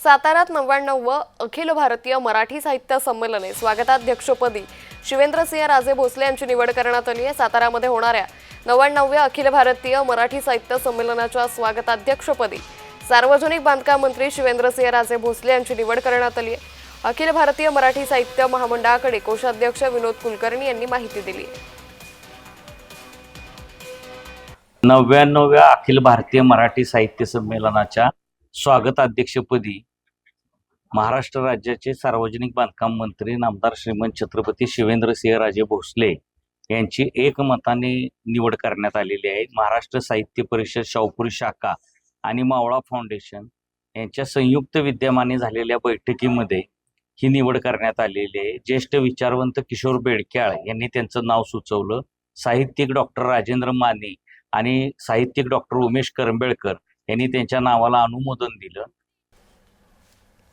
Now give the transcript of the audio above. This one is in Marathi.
सातारात नव्याण्णव अखिल भारतीय मराठी साहित्य संमेलने स्वागताध्यक्षपदी शिवेंद्रसिंह राजे भोसले यांची निवड करण्यात आली आहे. साताऱ्यामध्ये होणाऱ्या नव्याण्णव्या अखिल भारतीय मराठी साहित्य संमेलनाच्या स्वागताध्यक्षपदी सार्वजनिक बांधकाम मंत्री शिवेंद्रसिंह राजे भोसले यांची निवड करण्यात आली आहे. अखिल भारतीय मराठी साहित्य महामंडळाकडे कोषाध्यक्ष विनोद कुलकर्णी यांनी माहिती दिली आहे. नव्याण्णव्या अखिल भारतीय मराठी साहित्य संमेलनाच्या स्वागताध्यक्षपदी महाराष्ट्र राज्याचे सार्वजनिक बांधकाम मंत्री नामदार श्रीमंत छत्रपती शिवेंद्रसिंहराजे भोसले यांची एकमताने निवड करण्यात आलेली आहे. महाराष्ट्र साहित्य परिषद शाहूपुरी शाखा आणि मावळा फाउंडेशन यांच्या संयुक्त विद्यमाने झालेल्या बैठकीमध्ये ही निवड करण्यात आलेली आहे. ज्येष्ठ विचारवंत किशोर बेडक्याळ यांनी त्यांचं नाव सुचवलं. साहित्यिक डॉक्टर राजेंद्र माने आणि साहित्यिक डॉक्टर उमेश करंबेळकर यांनी त्यांच्या नावाला अनुमोदन दिलं.